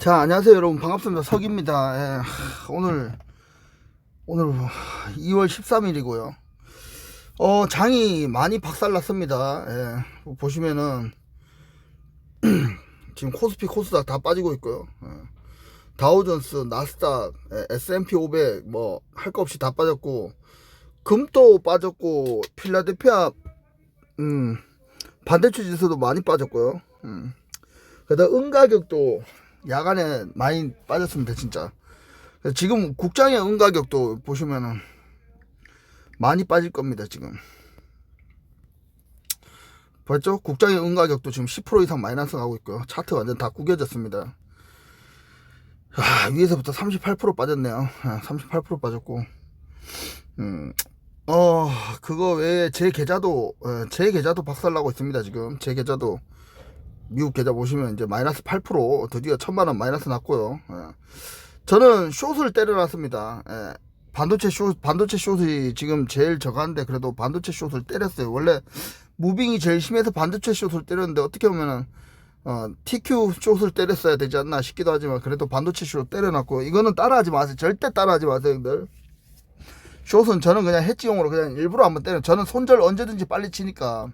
자, 안녕하세요, 여러분. 반갑습니다. 석입니다. 예, 하, 오늘, 오늘 2월 13일이고요. 어, 장이 많이 박살났습니다. 예, 보시면은, 지금 코스피, 코스닥 다 빠지고 있고요. 예, 다우존스, 나스닥, 예, S&P 500, 뭐, 할 거 없이 다 빠졌고, 금도 빠졌고, 필라델피아, 음, 반대쪽 지수도 많이 빠졌고요. 음. 그다음 은가격도 야간에 많이 빠졌습니다 진짜. 지금 국장의 은가격도 보시면은 많이 빠질 겁니다 지금. 봤죠? 국장의 은가격도 지금 10% 이상 마이너스 가고 있고요. 차트 완전 다 구겨졌습니다. 아, 위에서부터 38% 빠졌네요. 아, 38% 빠졌고. 음, 어 그거 외에 제 계좌도 어, 제 계좌도 박살나고 있습니다 지금. 제 계좌도 미국 계좌 보시면 이제 마이너스 8% 드디어 천만 원 마이너스 났고요. 예. 저는 숏을 때려놨습니다. 예. 반도체 숏 반도체 숏이 지금 제일 저가인데 그래도 반도체 숏을 때렸어요. 원래 무빙이 제일 심해서 반도체 숏을 때렸는데 어떻게 보면은 어, TQ 숏을 때렸어야 되지 않나 싶기도 하지만 그래도 반도체 숏 때려놨고 이거는 따라하지 마세요. 절대 따라하지 마세요, 형들. 숏은 저는 그냥 해지용으로 그냥 일부러 한번 때려. 저는 손절 언제든지 빨리 치니까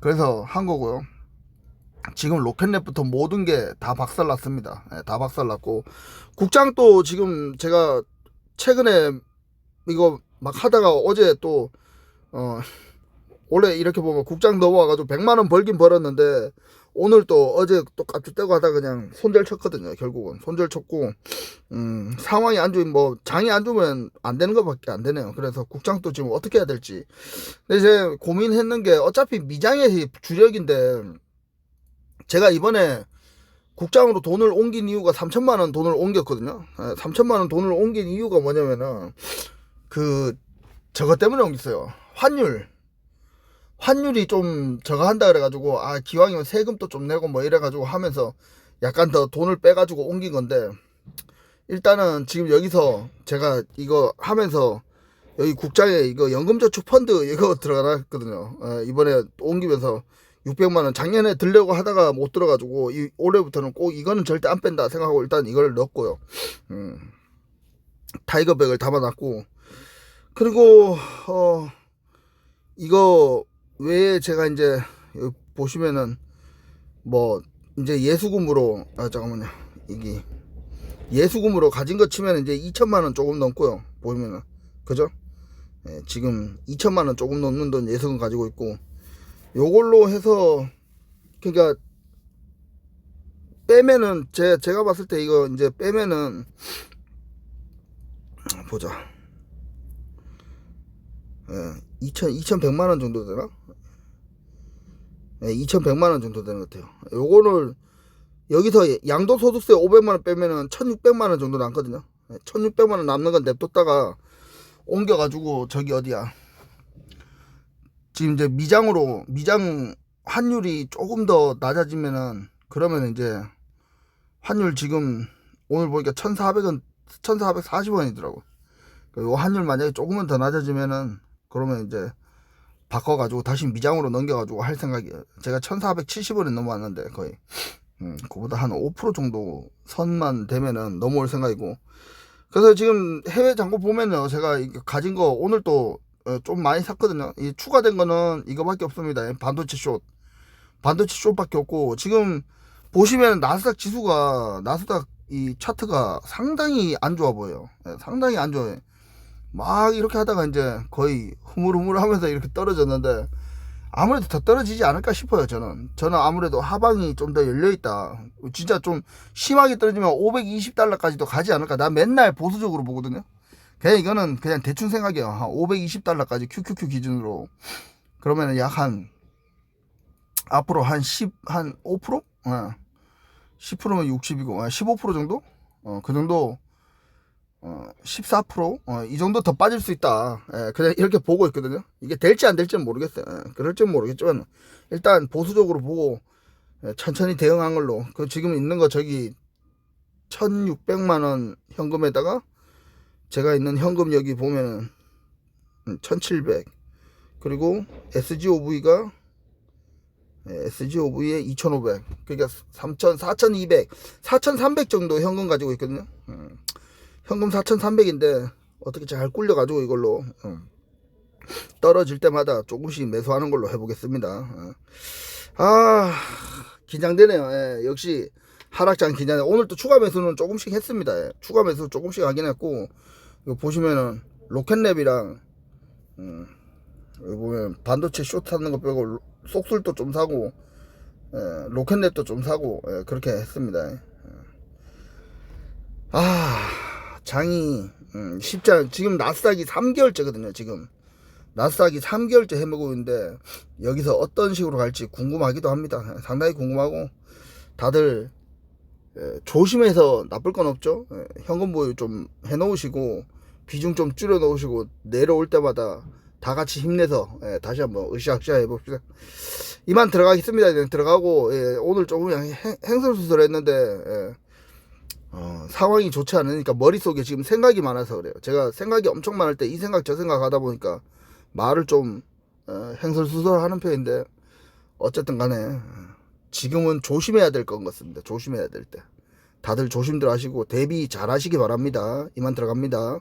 그래서 한 거고요. 지금 로켓넷부터 모든 게 다 박살났습니다. 예, 다 박살났고 국장도 지금 제가 최근에 이거 막 하다가 어제 또 어, 원래 이렇게 보면 국장 넘어와가지고 100만 원 벌긴 벌었는데 오늘 또 어제 또 깝죽 떼고 하다 가 그냥 손절 쳤거든요. 결국은 손절 쳤고 음, 상황이 안 좋으면 뭐 장이 안 좋으면 안 되는 것밖에 안 되네요. 그래서 국장도 지금 어떻게 해야 될지. 근데 이제 고민했는 게 어차피 미장의 주력인데 제가 이번에 국장으로 돈을 옮긴 이유가 3천만 원 돈을 옮겼거든요. 예, 3천만 원 돈을 옮긴 이유가 뭐냐면은 그 저것 때문에 옮겼어요. 환율. 환율이 좀 저거 한다 그래가지고 아 기왕이면 세금도 좀 내고 뭐 이래가지고 하면서 약간 더 돈을 빼가지고 옮긴 건데 일단은 지금 여기서 제가 이거 하면서 여기 국장에 이거 연금저축 펀드 이거 들어가놨거든요. 예, 이번에 옮기면서 600만 원. 작년에 들려고 하다가 못 들어가지고 이 올해부터는 꼭 이거는 절대 안 뺀다 생각하고 일단 이걸 넣었고요. 음, 타이거백을 담아놨고. 그리고 어 이거 외에 제가 이제 보시면은 뭐 이제 예수금으로 아 잠깐만요. 이게 예수금으로 가진 거 치면 이제 2천만 원 조금 넘고요. 보시면은. 그죠? 예, 지금 2천만 원 조금 넘는 돈 예수금 가지고 있고 요걸로 해서 그러니까 빼면은 제 제가 봤을 때 이거 이제 빼면은 보자. 예, 2천 2,100만 원 정도 되나? 예, 2,100만 원 정도 되는 것 같아요. 요거를 여기서 양도소득세 500만 원 빼면은 1,600만 원 정도 남거든요. 예, 1,600만 원 남는 건 냅뒀다가 옮겨가지고 저기 어디야? 지금 이제 미장으로 미장 환율이 조금 더 낮아지면은 그러면 이제 환율 지금 오늘 보니까 1,400원 1,440원이더라고. 요 환율 만약에 조금만 더 낮아지면은 그러면 이제 바꿔 가지고 다시 미장으로 넘겨 가지고 할 생각이에요. 제가 1,470원에 넘어왔는데 거의 음, 그보다 한 5% 정도 선만 되면은 넘어올 생각이고. 그래서 지금 해외 장고 보면은 제가 가진 거 오늘 또 어, 좀 많이 샀거든요. 이 추가된 거는 이거밖에 없습니다. 반도체 숏. 반도체 숏밖에 없고 지금 보시면 나스닥 지수가 나스닥 이 차트가 상당히 안 좋아 보여요. 예, 상당히 안 좋아요. 막 이렇게 하다가 이제 거의 흐물흐물하면서 이렇게 떨어졌는데 아무래도 더 떨어지지 않을까 싶어요. 저는 저는 아무래도 하방이 좀 더 열려 있다. 진짜 좀 심하게 떨어지면 520달러까지도 가지 않을까. 나 맨날 보수적으로 보거든요. 그냥 이거는 그냥 대충 생각이에요. 한 520달러까지 QQQ 기준으로. 그러면은 약 한, 앞으로 한 10, 한 5%? 어. 10%면 60이고, 15% 정도? 어, 그 정도, 어, 14%? 어, 이 정도 더 빠질 수 있다. 예, 그냥 이렇게 보고 있거든요. 이게 될지 안 될지는 모르겠어요. 예, 그럴지는 모르겠지만, 일단 보수적으로 보고, 예, 천천히 대응한 걸로. 그 지금 있는 거 저기, 1600만원 현금에다가, 제가 있는 현금 여기 보면은 1700 그리고 SGOV가 예, SGOV에 2,500. 그러니까 3,000, 4,200, 4,300 정도 현금 가지고 있거든요. 음, 현금 4,300인데 어떻게 잘 굴려 가지고 이걸로 음, 떨어질 때마다 조금씩 매수하는 걸로 해보겠습니다. 어. 아 긴장되네요. 예, 역시 하락장 긴장돼. 오늘 또 추가 매수는 조금씩 했습니다. 예, 추가 매수 조금씩 하긴 했고 이거 보시면은 로켓랩이랑 음, 여기 보면 반도체 쇼트 하는 거 빼고 로- 속술도 좀 사고 예, 로켓랩도 좀 사고 예, 그렇게 했습니다. 예. 아 장이 음, 쉽지 않 지금 나스닥이 3개월째거든요. 지금 나스닥이 3개월째 헤매고 있는데 여기서 어떤 식으로 갈지 궁금하기도 합니다. 예, 상당히 궁금하고 다들 예, 조심해서 나쁠 건 없죠. 예, 현금 보유 좀 해놓으시고 비중 좀 줄여 놓으시고 내려올 때마다 다 같이 힘내서 예, 다시 한번 으쌰으쌰 해봅시다. 이만 들어가겠습니다. 이제 들어가고 예, 오늘 조금 그냥 행- 행설수설했는데 예, 어, 상황이 좋지 않으니까 머릿속에 지금 생각이 많아서 그래요. 제가 생각이 엄청 많을 때 이 생각 저 생각 하다 보니까 말을 좀 어, 행설수설하는 편인데 어쨌든 간에 어, 지금은 조심해야 될것 같습니다. 조심해야 될 때. 다들 조심들 하시고 대비 잘 하시기 바랍니다. 이만 들어갑니다.